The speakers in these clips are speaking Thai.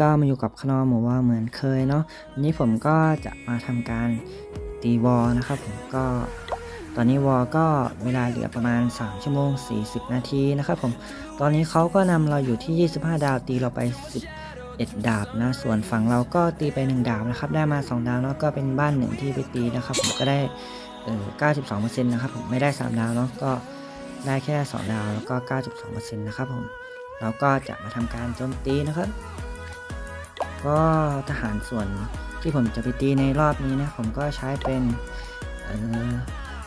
ก็มาอยู่กับขนอหมูว่าเหมือนเคยเนาะวันนี้ผมก็จะมาทำการตีวอลนะครับผมก็ตอนนี้วอลก็เวลาเหลือประมาณ 3 ชั่วโมง 40 นาทีนะครับผมตอนนี้เขาก็นำเราอยู่ที่ 25 ดาวตีเราไป 11 ดาบนะ ส่วนฝั่งเราก็ตีไป 1 ดาบนะครับ ได้มา 2 ดาวแล้วก็เป็นบ้านหนึ่งที่ไปตีนะครับ ผมก็ได้เออ92%นะครับผมไม่ได้ 3 ดาวเนาะก็ได้แค่ 2 ดาวแล้วก็ 92%นะครับผมเราก็จะมาทำการโจมตีนะครับ ก็ทหารส่วนที่ผมจะไปตีในรอบนี้นะ ผมก็ใช้เป็น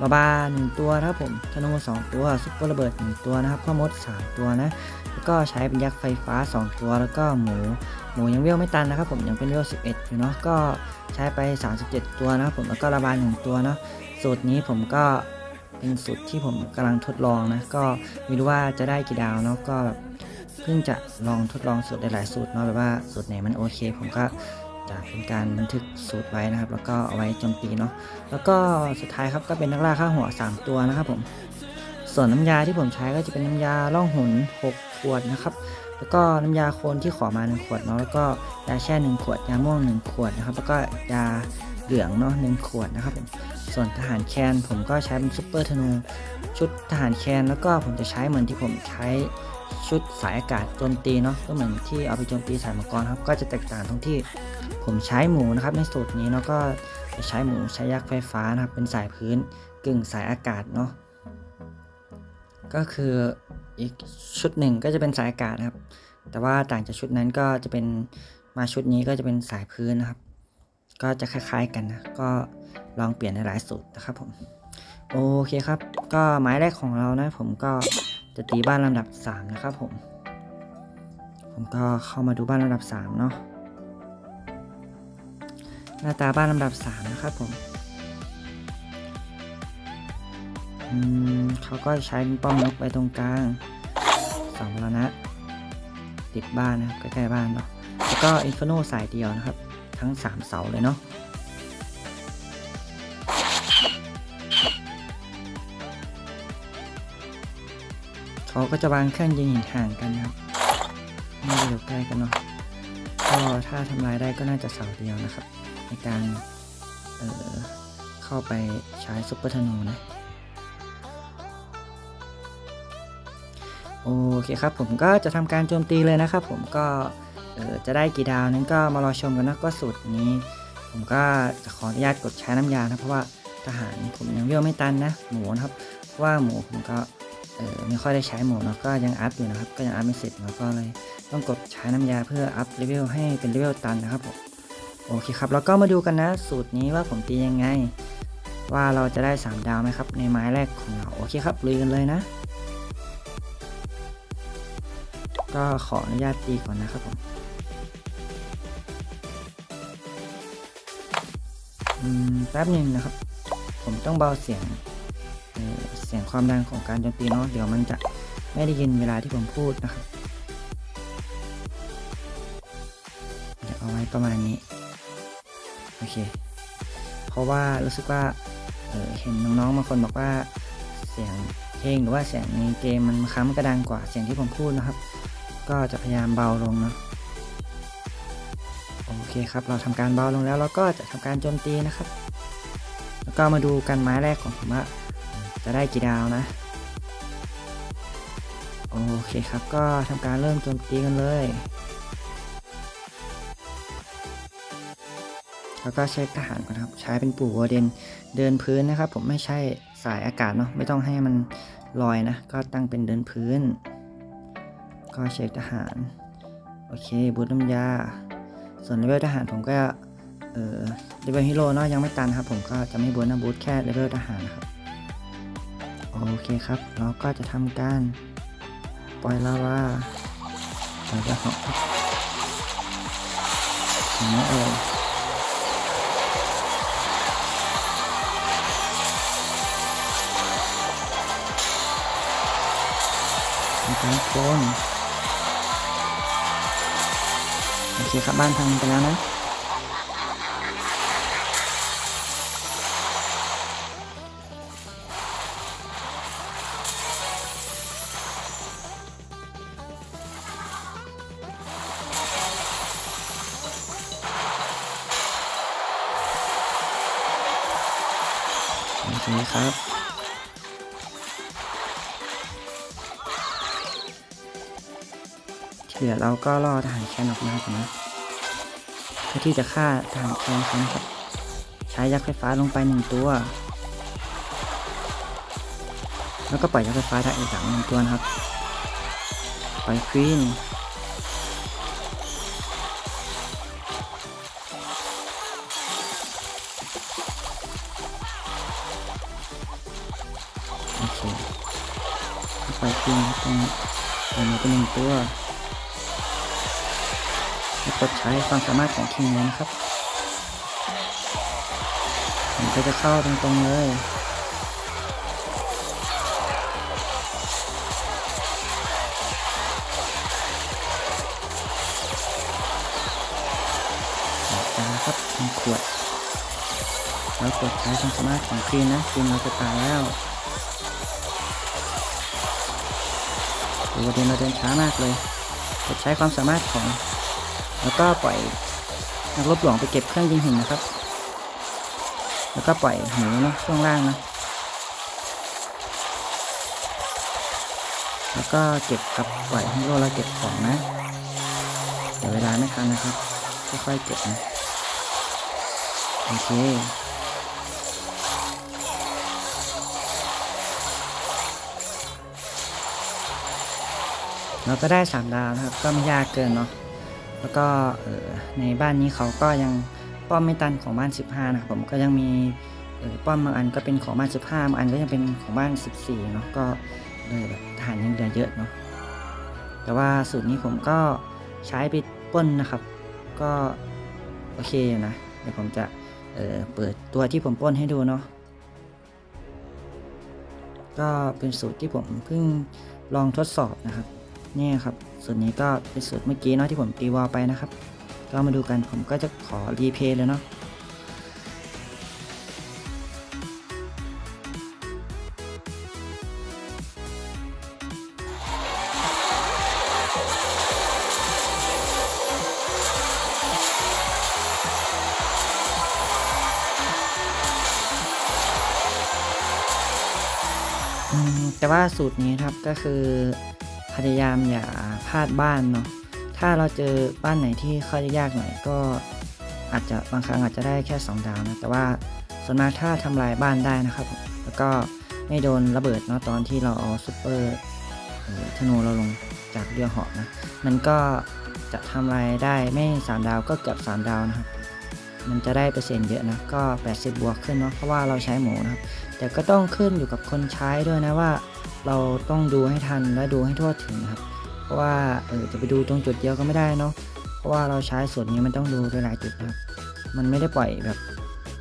บาบาหนึ่งตัวนะครับผมธนูสองตัวซุปเปอร์ระเบิดหนึ่งตัวนะครับพ่อมดสามตัวนะ แล้วก็ใช้เป็นยักษ์ไฟฟ้า2ตัว แล้วก็หมู หมูยังเวลไม่ตันนะครับ ผมยังเป็นเวล11อยู่เนาะ ก็ใช้ไป37ตัวนะครับผม แล้วก็ระบายหนึ่งตัวเนาะ สูตรนี้ผมก็เป็นสูตรที่ผมกำลังทดลองนะ ก็ไม่รู้ว่าจะได้กี่ดาวเนาะ ก็แบบ พิ่งจะลองทดลองสูตรหลายๆสูตรเนาะแบบว่าสูตรไหนมันโอเค ผมก็จะเป็นการบันทึกสูตรไว้นะครับ แล้วก็เอาไว้โจมตีเนาะแล้วก็สุดท้ายครับก็เป็นนักล่าข้าหัว 3 ตัวนะครับผมส่วนน้ำยาที่ผมใช้ก็จะเป็นน้ำยาล่องหุน6ขวดนะครับ แล้วก็น้ำยาโคนที่ขอมา 1 ขวดเนาะแล้วก็ยาแช่ 1 ขวดยาม่วง 1 ขวดนะครับ แล้วก็ยาเหลืองเนาะหนึ่งขวดนะครับผมส่วนทหารแคนผมก็ใช้เป็นซุปเปอร์ธนูชุดทหารแคนแล้วก็ผมจะใช้เหมือนที่ผมใช้ ชุดสายอากาศโจมตีเนาะก็เหมือนที่เอาไปโจมตีสายมังกรครับก็จะแตกต่างตรงที่ผมใช้หมูนะครับในสูตรนี้เนาะก็จะใช้หมูใช้ยักษ์ไฟฟ้านะครับเป็นสายพื้นกึ่งสายอากาศเนาะก็คืออีกชุดหนึ่งก็จะเป็นสายอากาศนะครับ แต่ว่าต่างจากชุดนั้นก็จะเป็นมาชุดนี้ก็จะเป็นสายพื้นนะครับ ก็จะคล้ายๆกันนะก็ลองเปลี่ยนในหลายสูตรนะครับผมโอเคครับ ก็หมายแรกของเรานะผมก็ จะตีบ้านลำดับ 3 นะครับผม ผมก็เข้ามาดูบ้านลำดับ 3 เนาะ หน้าตาบ้านลำดับ 3 นะครับผมเขาก็ใช้ป้อมนกไว้ตรงกลางสองแล้วนะ ติดบ้านนะใกล้ๆบ้านเนาะ แล้วก็อินฟโนสายเดียวนะครับ ทั้ง 3 เสาเลยเนาะ เขาก็จะวางเครื่องยิงหินห่างกันนะครับไม่ได้อยู่ใกล้กันเนาะก็ถ้าทำลายได้ก็น่าจะเสาเดียวนะครับ ในการเเข้าไปใช้ซุปเปอร์ธนูนะโอเคครับผมก็จะทำการโจมตีเลยนะครับ ผมก็จะได้กี่ดาวนั้นก็มารอชมกันนะก็สูตรนี้ ผมก็จะขออนุญาตกดใช้น้ำยานะเพราะว่าทหารผมยังเวี่ยวไม่ตันนะหมูนะครับว่าหมูผมก็ เออไม่ค่อยได้ใช้หมูเนาะก็ยังอัพอยู่นะครับ ก็ยังอัพไม่เสร็จแล้วก็เลยต้องกดใช้น้ำยาเพื่ออัพเลเวลให้เป็นเลเวลตันนะครับผมโอเคครับแล้วก็มาดูกันนะ สูตรนี้ว่าผมตียังไง ว่าเราจะได้ 3 ดาวไหมครับ ในไม้แรกของเราโอเคครับลุยกันเลยนะ ก็ขออนุญาตตีก่อนนะครับผมแป๊บหนึ่งนะครับ ผมต้องเบาเสียง เสียงความดังของการโจมตีเนาะเดี๋ยวมันจะไม่ได้ยินเวลาที่ผมพูดนะครับเดี๋ยวเอาไว้ประมาณนี้โอเค เพราะว่ารู้สึกว่าเเห็นน้องๆบางคนบอกว่าเสียงเพลงหรือว่าเสียงในเกมมันค้ำกระดังกว่าเสียงที่ผมพูดนะครับ ก็จะพยายามเบาลงเนาะโอเคครับ เราทำการเบาลงแล้วเราก็จะทำการโจมตีนะครับ แล้วก็มาดูกันไม้แรกของผมว่า จะได้กี่ดาวนะ โอเคครับก็ทำการเริ่มโจมตีกันเลย แล้วก็เช็คทหารก่อนครับ ใช้เป็นปู่วอเดนเดินพื้นนะครับผมไม่ใช่สายอากาศเนาะไม่ต้องให้มันลอยนะ ก็ตั้งเป็นเดินพื้น ก็เช็คทหาร โอเคบูตน้ำยา ส่วนเลเวลทหารผมก็เออเลเวลฮีโร่เนาะยังไม่ตันครับ ผมก็จะไม่บูตนะบูตแค่เลเวลทหารนะครับ โอเคครับ เราก็จะทำการ ปล่อยลาวาเราจะหอกอย่างนี้เองมีการโคนโอเคครับบ้านพังไปแล้วนะ ครับที่เหลือเราก็ล่อทหารแคนออกมาก่อนนะเพื่อที่จะฆ่าทหารแคนเขานะครับ ใช้ยักษ์ไฟฟ้าลงไปหนึ่งตัว แล้วก็ปล่อยยักษ์ไฟฟ้าทางอีกหลังหนึ่งตัวนะครับ ปล่อยควีน ปล่อยควีนตรงตรงนี้เป็นหนึ่งตัวแล้วกดใช้ความสามารถของคิงเลยนะครับผมก็จะเข้าตรงๆเลยจาครับขวด แล้วกดใช้ความสามารถของครีนนะครีนเราจะตายแล้ว ตัวเดินเราเดินช้ามากเลยกดใช้ความสามารถของ แล้วก็ปล่อยนักรบหลวงไปเก็บเครื่องยิงหินนะครับ แล้วก็ปล่อยหนูเนาะช่วงล่างนะ แล้วก็เก็บกับปล่อยให้โลเราเก็บของนะเดี๋ยวเวลาไม่ทันนะครับค่อยๆเก็บนะโอเค เราก็ได้สามดาวนะครับก็ไม่ยากเกินเนาะแล้วก็ในบ้านนี้เขาก็ยังป้อมไม่ตันของบ้าน 15 นะครับผมก็ยังมีป้อมบางอันก็เป็นของบ้าน 15บางอันก็ยังเป็นของบ้าน 14 เนาะก็เลยแบบทหารยังเหลือเยอะเนาะแต่ว่าสูตรนี้ผมก็ใช้ไปป้นนะครับ ก็โอเคอยู่นะเดี๋ยวผมจะเเปิดตัวที่ผมป้นให้ดูเนาะก็เป็นสูตรที่ผมเพิ่งลองทดสอบนะครับ นี่ยครับสูตรนี้ก็เป็นสูตรเมื่อกี้เนาะที่ผมตีวอลไปนะครับ ก็มาดูกันผมก็จะขอรีเพย์เลยเนาะแต่ว่าสูตรนี้ครับก็คือ ยายามอย่าพลาดบ้านเนาะถ้าเราเจอบ้านไหนที่ค่อยยากหน่อยก็อาจจะบางครั้งอาจจะได้แค่ 2 ดาวนะแต่ว่าส่วนมากถ้าทำลายบ้านได้นะครับ แล้วก็ไม่โดนระเบิดเนาะตอนที่เราเอาซูเปอร์ธนูเราลงจากเรือเหาะนะมันก็จะทำลายได้ไม่ 3 ดาวก็เกือบ3 ดาวนะครับ มันจะได้เปอร์เซ็นต์เยอะนะก็ 80 บวกขึ้นเนาะเพราะว่าเราใช้หมูนะครับ แต่ก็ต้องขึ้นอยู่กับคนใช้ด้วยนะว่า เราต้องดูให้ทันและดูให้ทั่วถึงนะครับ เพราะว่าเออจะไปดูตรงจุดเดียวก็ไม่ได้เนาะเพราะว่าเราใช้ส่วนนี้มันต้องดูหลายๆจุดครับ มันไม่ได้ปล่อยแบบ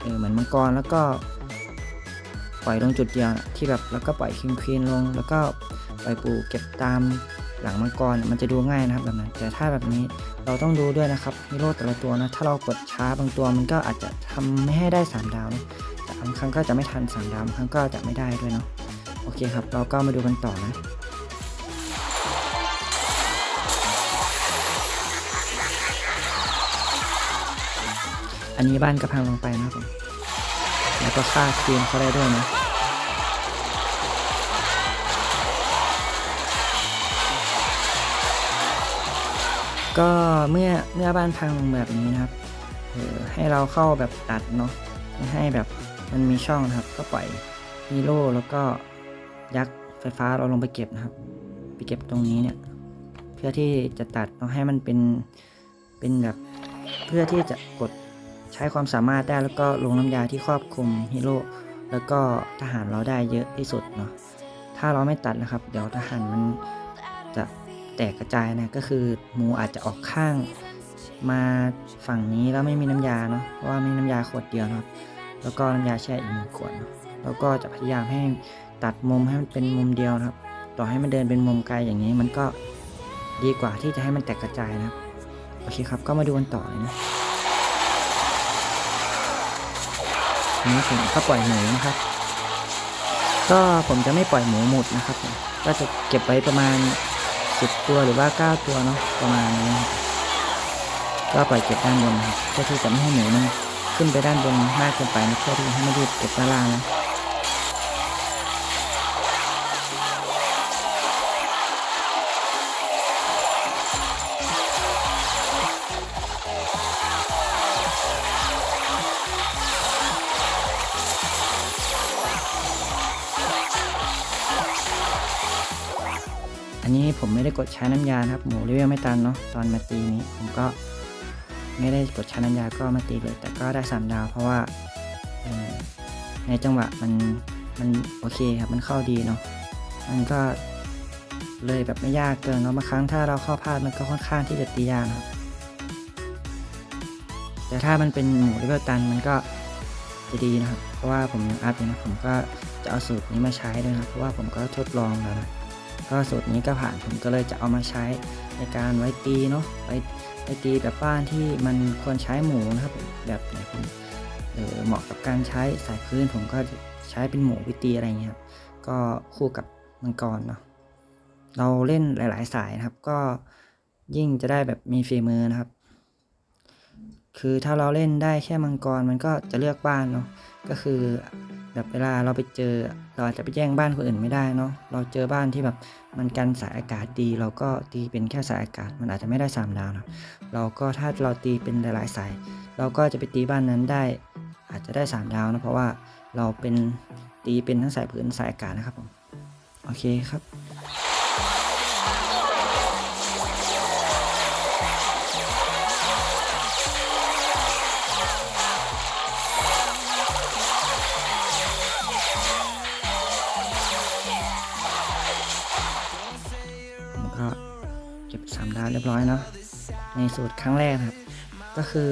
เออเหมือนมังกรแล้วก็ ปล่อยลงจุดเดียวที่แบบแล้วก็ปล่อยคิงควีนลง แล้วก็ปล่อยปูเก็บตามหลังมังกรมันจะดูง่ายนะครับแบบนั้น แต่ถ้าแบบนี้เราต้องดูด้วยนะครับฮีโร่แต่ละตัวนะถ้าเรากดช้าบางตัวมันก็อาจจะทำไม่ให้ได้สามดาวนะางครั้งก็จะไม่ทันสามดาวบางครั้งก็จะไม่ได้ด้วยเนาะโอเคครับ เราก็มาดูกันต่อนะอันนี้บ้านกระพังลงไปนะครับ แล้วก็ฆ่าควีนเขาได้ด้วยนะ ก็เมื่อเมื่อบ้านพังแบบนี้นะครับให้เราเข้าแบบตัดเนาะให้แบบ มันมีช่องนะครับ ก็ปล่อยฮีโร่แล้วก็ยักษ์ไฟฟ้าเราลงไปเก็บนะครับ ไปเก็บตรงนี้เนี่ย เพื่อที่จะตัดเราให้มันเป็นเป็นแบบเพื่อที่จะกดใช้ความสามารถได้แล้วก็ลงน้ำยาที่ครอบคลุมฮีโร่แล้วก็ทหารเราได้เยอะที่สุดเนาะถ้าเราไม่ตัดนะครับ เดี๋ยวทหารมันจะแตกกระจายนะก็คือหมูอาจจะออกข้างมาฝั่งนี้แล้วไม่มีน้ำยาเนาะเพราะว่ามีน้ำยาขวดเดียวเนาะ แล้วก็น้ำยาแช่อีกหนึ่งขวดแล้วก็จะพยายามให้ตัดมุมให้มันเป็นมุมเดียวนะครับ ต่อให้มันเดินเป็นมุมไกลอย่างนี้ มันก็ดีกว่าที่จะให้มันแตกกระจายนะครับโอเคครับก็มาดูกันต่อเลยนะนี้ผมก็ปล่อยหมูนะครับ ก็ผมจะไม่ปล่อยหมูหมดนะครับก็จะเก็บไว้ประมาณ 10 ตัวหรือว่า 9 ตัวเนาะประมาณนี้ก็ปล่อยเก็บด้านบนนะครับเพื่อที่จะไม่ให้หมูมัน ขึ้นไปด้านบนมากเกินไปนะเพื่อที่ให้ไม่นรีบเก็บตารางนะอันนี้ผมไม่ได้กดใช้น้ำยาครับ หมูเรียกไม่ตันเนาะตอนมาตีนี้ผมก็ ไม่ได้กดช้น้ำยาก็มาตีเลย แต่ก็ได้สามดาว เพราะว่าในจังหวะมันมันโอเคครับมันเข้าดีเนาะมันก็เลยแบบไม่ยากเกินเนาะบางครั้งถ้าเราเข้าพลาดมันก็ค่อนข้างที่จะตียากครับแต่ถ้ามันเป็นหมูเลเวลตันมันก็จะดีนะครับ เพราะว่าผมยังอัพอยู่นะผมก็จะเอาสูตรนี้มาใช้ด้วยนะเพราะว่าผมก็ทดลองแล้วนะก็สูตรนี้ก็ผ่านผมก็เลยจะเอามาใช้ ในการไว้ตีเนาะไว้ไว้ตีแบบบ้านที่มันควรใช้หมูนะครับ แบบไหนผมเออเหมาะกับการใช้สายพื้นผมก็ใช้เป็นหมูวิตีอะไรเงี้ยครับก็คู่กับมังกรเนาะเราเล่นหลาย ๆ สายนะครับ ก็ยิ่งจะได้แบบมีฝีมือนะครับ คือถ้าเราเล่นได้แค่มังกรมันก็จะเลือกบ้านเนาะก็คือแบบเวลาเราไปเจอเราอาจจะไปแย่งบ้านคนอื่นไม่ได้เนาะเราเจอบ้านที่แบบมันกันสายอากาศดี เราก็ตีเป็นแค่สายอากาศ มันอาจจะไม่ได้สามดาวนะเราก็ถ้าเราตีเป็นหลายๆสาย เราก็จะไปตีบ้านนั้นได้ อาจจะได้สามดาวนะเพราะว่าเราเป็นตีเป็นทั้งสายพื้นสายอากาศนะครับผมโอเคครับ บร้อยเนาะในสูตรครั้งแรกครับ ก็คือ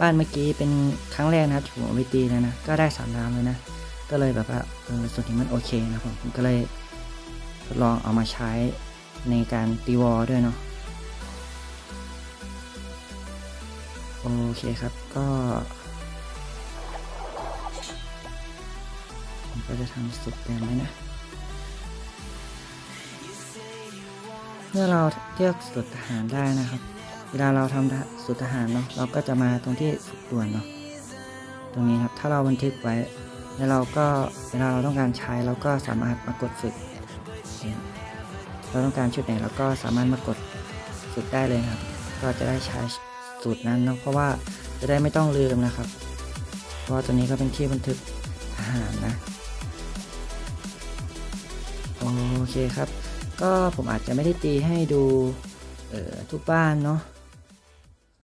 บ้านเมื่อกี้เป็นครั้งแรกนะครับที่ผมเอาไปตีเลยนะก็ได้สามดาวเลยนะ ก็เลยแบบว่าเออสูตรนี้มันโอเคนะผมผมก็เลยทดลองเอามาใช้ในการตีวอลด้วยเนาะโอเคครับก็ผมก็จะทำสุดเต็มไว้นะ มื่อเราเลือกสูตรทหารได้นะครับ เวลาเราทำสูตรทหารเนาะเราก็จะมาตรงที่ฝึกด่วนเนาะตรงนี้ครับถ้าเราบันทึกไว้แล้วเราก็เวลาเราต้องการใช้เราก็สามารถมากดฝึก เราต้องการชุดไหนเราก็สามารถมากดฝึกได้เลยครับ ก็จะได้ใช้สูตรนั้นเนาะเพราะว่าจะได้ไม่ต้องลืมนะครับเพราะตัวนี้ก็เป็นที่บันทึกทหารนะโอเคครับ ก็ผมอาจจะไม่ได้ตีให้ดูทุกบ้านเนาะ